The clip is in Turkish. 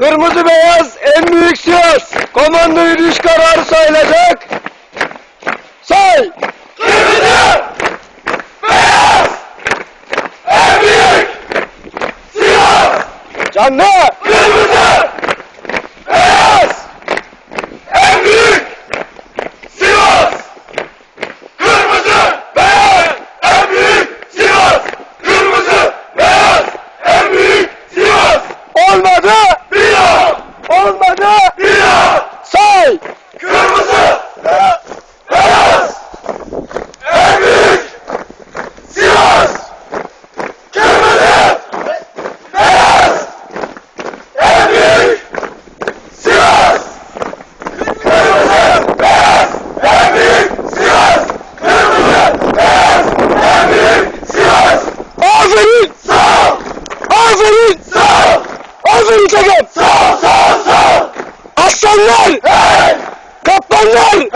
Kırmızı beyaz en büyük Sivas. Komando yürüyüş kararı sayılacak. Say. Kırmızı, beyaz, en büyük Sivas. Canlı. Kırmızı, beyaz, en büyük Sivas. Kırmızı, beyaz, en büyük Sivas. Kırmızı, beyaz, en büyük Sivas. Olmadı. Bir daha, Olmadı. bir daha. Say. Kırmızı, beyaz, en büyük Sivas. Kırmızı, beyaz, en büyük Sivas. Kırmızı, beyaz, en büyük Sivas. Kırmızı, beyaz, en büyük Sivas. Aferin. Sağ ol, Aferin. sağ ol, Aferin takım. sağ ol, sağ ol, sağ ol. Aslanlar. Hey, Kaplanlar. hey,